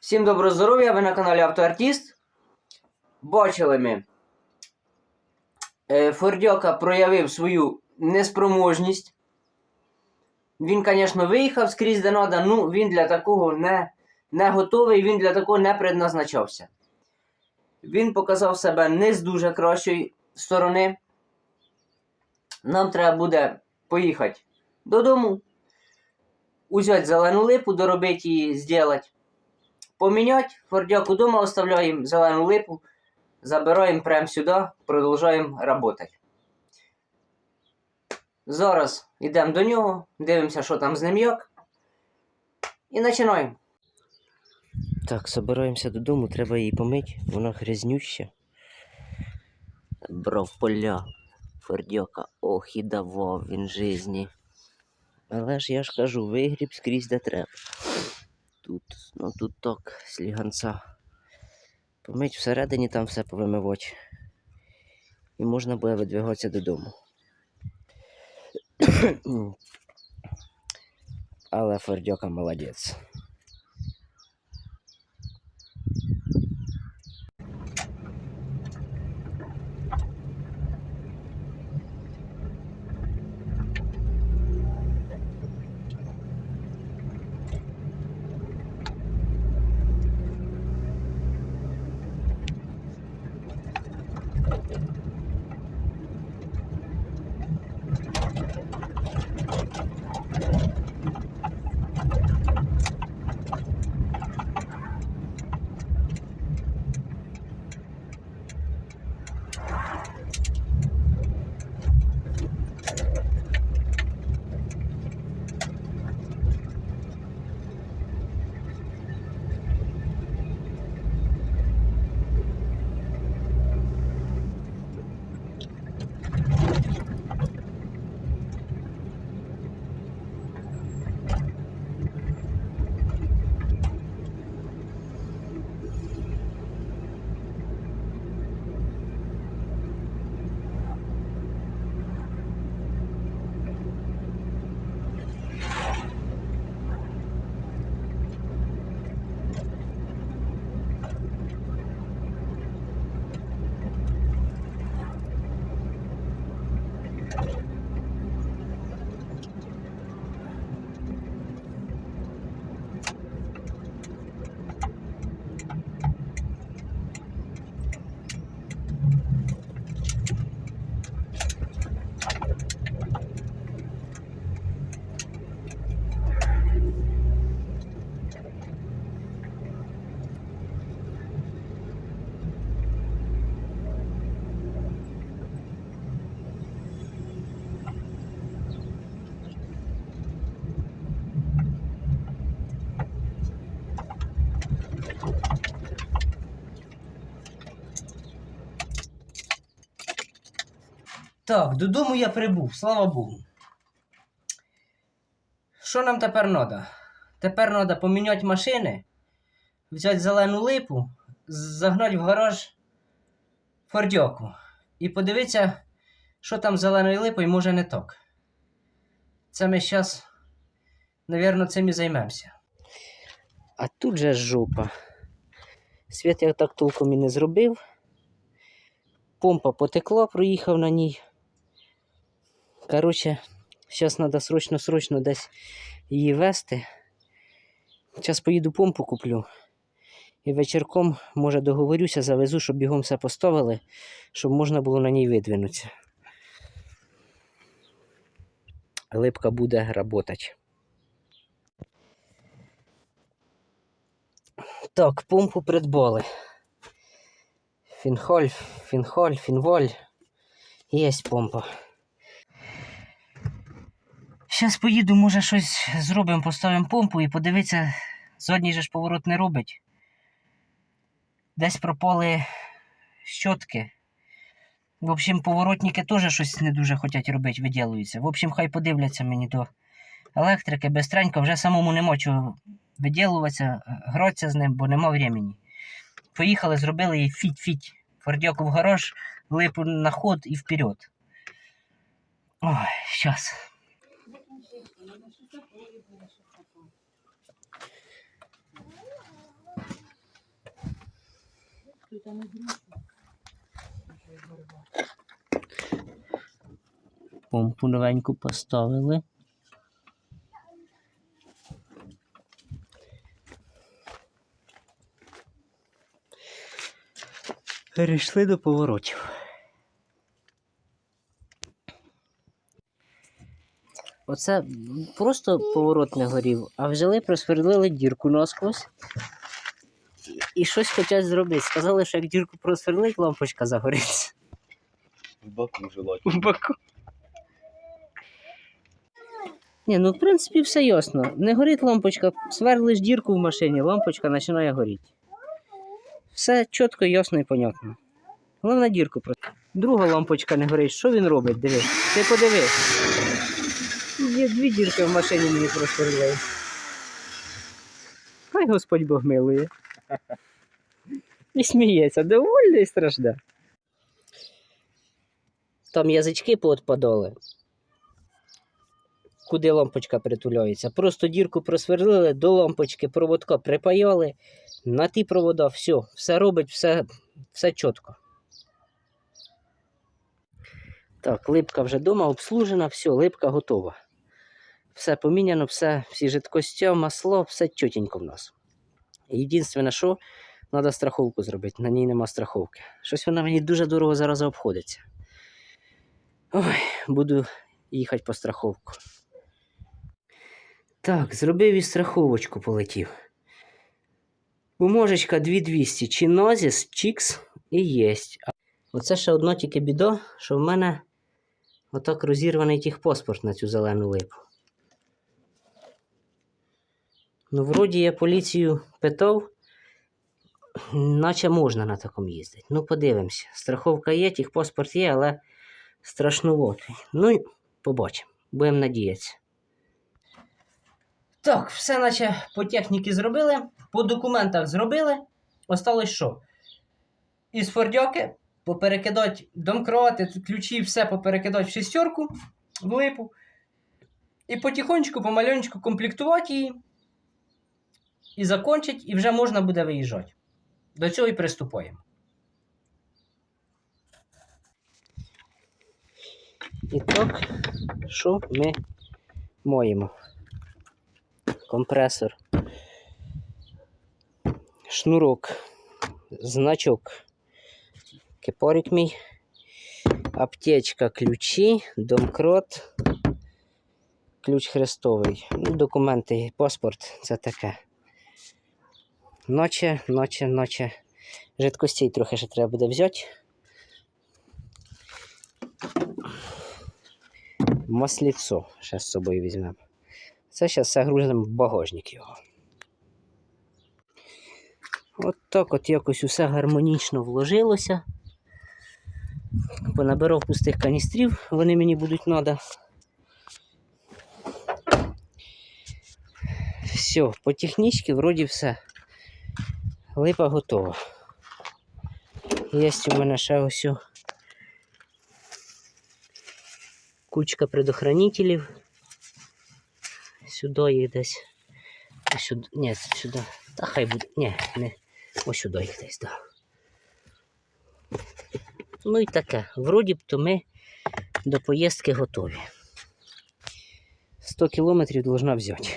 Всім доброго здоров'я, ви на каналі Автоартіст. Бачили ми. е, Фордьока проявив свою неспроможність. Він, звісно, виїхав скрізь де надо, ну він для такого не, не готовий, він для такого не предназначався. Він показав себе не з дуже кращої сторони. Нам треба буде поїхати додому, узяти зелену липу, доробити її, зробити. Поміняти, фордяку дома оставляємо зелену липу, забираємо прямо сюди, продовжуємо працювати. Зараз йдемо до нього, дивимося, що там з ним як. І починаємо. Так, збираємося додому, треба її помити, вона грязнюща. Брав поля, фордяка, ох і давав він жизні. Але ж я ж кажу, вигріб скрізь де треба. Тут, ну тут так, сліганця. Помить всередині там все повимивати. І можна буде видвигатися додому. Але Фордьока молодець. Так, додому я прибув, слава Богу. Що нам тепер треба? Тепер треба поміняти машини, взяти зелену липу, загнати в гараж фордьоку і подивитися, що там з зеленою липою може не так. Це ми зараз, мабуть, цим і займемося. А тут же жопа. Світ я так толком і не зробив. Помпа потекла, проїхав на ній. Коротше, зараз треба срочно-срочно десь її вести. Зараз поїду помпу куплю. І вечірком, може, договорюся, завезу, щоб бігом все поставили, щоб можна було на ній видвинутися. Липка буде працювати. Так, помпу придбали. Фінхоль, фінхоль, фінволь. Є помпа. Зараз поїду, може щось зробимо, поставимо помпу і подивитися, же ж поворот не робить. Десь пропали щотки. В общем, поворотники теж щось не дуже хочуть робити, виділуються. В общем, хай подивляться мені до електрики бистренько, вже самому нема чого виділуватися, гратися з ним, бо нема времени. Поїхали, зробили їй фіть-фіть. Фордяку в гараж, липу на ход і вперед. Ой, щас. Тут грушу. Помпу новеньку поставили. Перейшли до поворотів. Оце просто поворот не горів, а взяли, просверлили дірку насквозь. І- щось хочуть зробити. Сказали, що як дірку просверлить, лампочка загориться. В боку желательно. В боку. Ні, ну в принципі все ясно. Не горить лампочка, сверлиш дірку в машині, лампочка починає горіти. Все чітко, ясно і понятно. Головне дірку просто. Друга лампочка не горить. Що він робить? Диви. Ти подиви. Є дві дірки в машині мені просверлили. Хай Господь Бог милує. І сміється, довольний і стражда. Там язички поотпадали. Куди лампочка притуляється. Просто дірку просверлили, до лампочки проводка припаяли, на ті провода, все, все робить, все, все чітко. Так, липка вже вдома обслужена, все, липка готова. Все поміняно, все, всі жидкостя, масло, все чотенько в нас. Єдине, що треба страховку зробити, на ній нема страховки. Щось вона мені дуже дорого зараз обходиться. Ой, буду їхати по страховку. Так, зробив і страховочку полетів. Бумажечка 2200, чи Нозіс, Чікс і єсть. Оце ще одно тільки біда, що в мене отак розірваний техпаспорт на цю зелену липу. Ну, вроді я поліцію питав, наче можна на такому їздити. Ну, подивимося. Страховка є, техпаспорт є, але страшнуватий. Ну, побачимо. Будемо надіятися. Так, все наче по техніці зробили, по документах зробили. Осталось що? Із фордьоки поперекидати домкрати, ключі, все поперекидати в шістерку, в липу. І потихонечку, помальонечку комплектувати її. І закончить, і вже можна буде виїжджати. До цього і приступаємо. І так, що ми моємо? Компресор, шнурок, значок, кипорик мій, аптечка, ключі, домкрот, ключ хрестовий. Ну, документи, паспорт це таке. Ночі, ночі, ночі. Жидкостей трохи ще треба буде взяти. Масліцо ще з собою візьмемо. Це зараз все грузимо в багажник його. От так от якось усе гармонічно вложилося. Понабирав пустих каністрів, вони мені будуть треба. Все, по технічці вроді все. Липа готова. Є у мене ще ось кучка предохранителів. Сюди їх десь. Ось Сюди. Ні, сюди. Та хай буде. Ні, не. Ось сюди їх десь. Да. Ну і таке. Вроді б то ми до поїздки готові. 100 кілометрів должна взяти.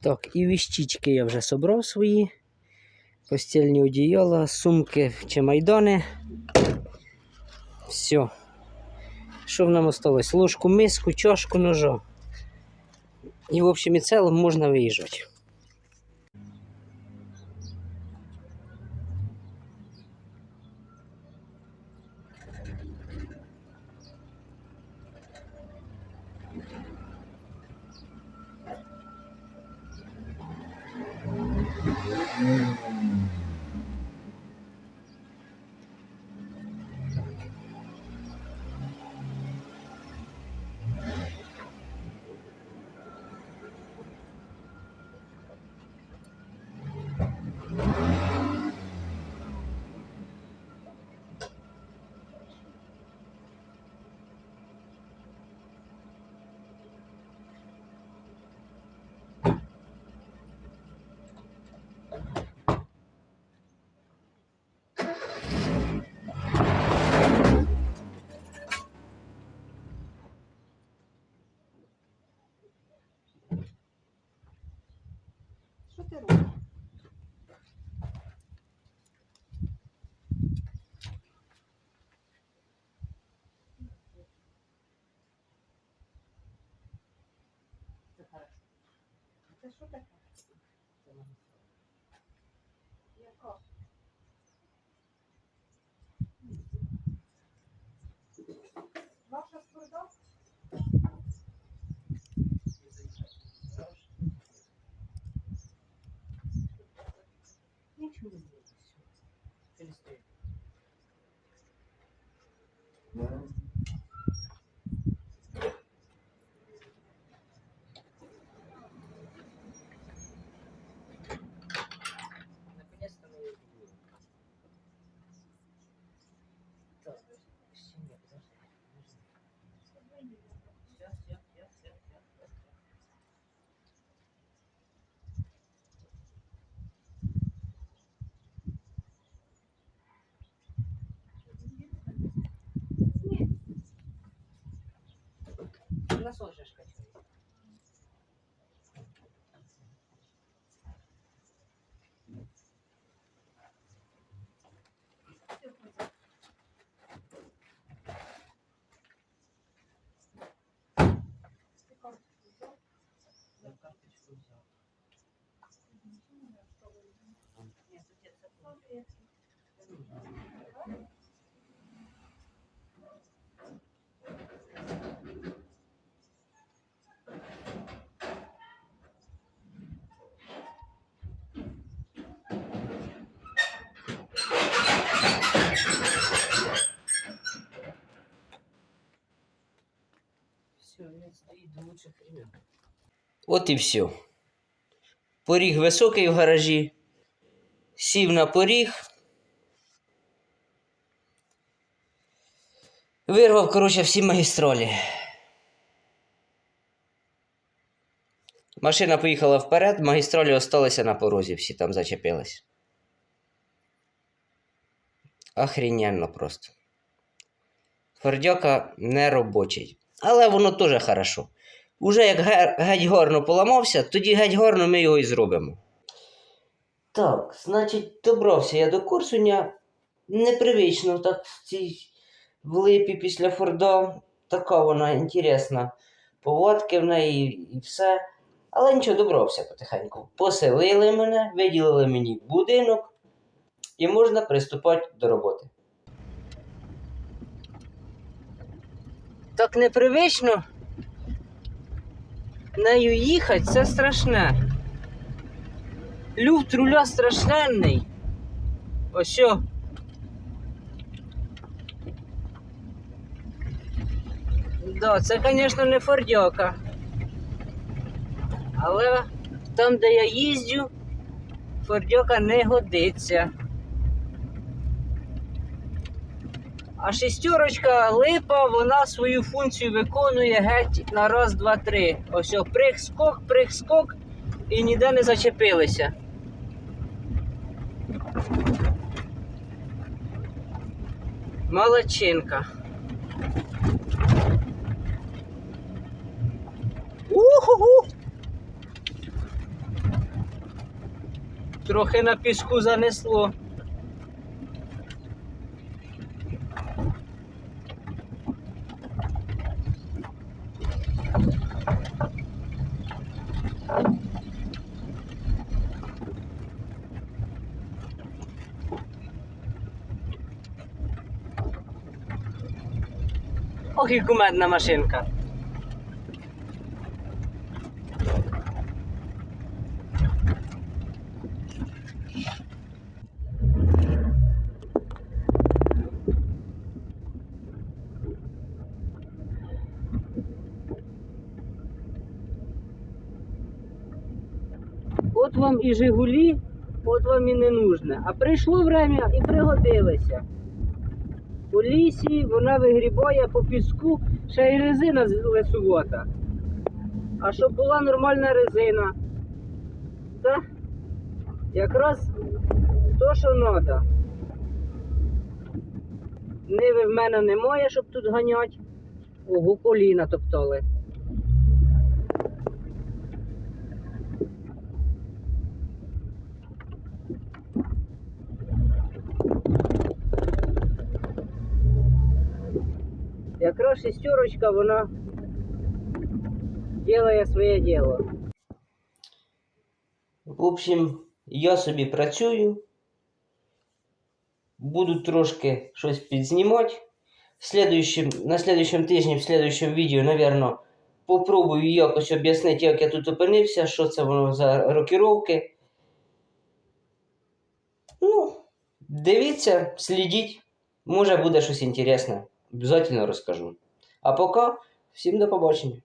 Так, і віщички я вже собрав свої. Постільні одіяла, сумки чи майдани. Все. Що в нам осталось? Ложку, миску, чашку, ножа. І в общем і цілому можна виїжджати. Mm. Це що таке? Яка? Ваша споруда? Нічого не буде. Перестань. Наконец-то мы её видим. Так, ще ні, подожди, подожди. Щас, щас, щас, щас, щас, щас, щас. Насос же ж качає. От і все. Поріг високий в гаражі. Сів на поріг. Вирвав, коротше, всі магістролі. Машина поїхала вперед, магістролі осталися на порозі, всі там зачепились. Охрененно просто. Фордьока не робочий. Але воно теж хорошо. Уже як геть горно поламався, тоді геть горно ми його і зробимо. Так, значить, добрався я до Корсуня. Непривично так в цій липі після Форда. Така вона інтересна. Поводки в неї і все. Але нічого, добрався потихеньку. Поселили мене, виділили мені будинок, і можна приступати до роботи. Так непривично нею їхати, це страшне. Люфт руля страшенний. Ось. о. Да, це, звісно, не фордьока. Але там, де я їздю, фордьока не годиться. А шістерочка липа, вона свою функцію виконує геть на раз, два, три. Ось прих, скок, прих, скок і ніде не зачепилися. Молодчинка. Уху! Трохи на піску занесло. Ох, кумедна машинка. От вам і Жигулі, от вам і не нужне. А прийшло время і пригодилися. У лісі вона вигрібає по піску, ще й резина лесувата. А щоб була нормальна резина, та якраз то, що треба. Ниви в мене немає, щоб тут ганять. Ого, коліна топтали. шестерочка, вона делає своє діло. В общем, я собі працюю. Буду трошки щось підзнімати. В следующем, на следующем тижні, в следующем відео, наверно, попробую якось об'яснити, як я тут опинився, що це воно за рокіровки. Ну, дивіться, слідіть. Може буде щось інтересне. Обязательно розкажу. А поки всім до побачення.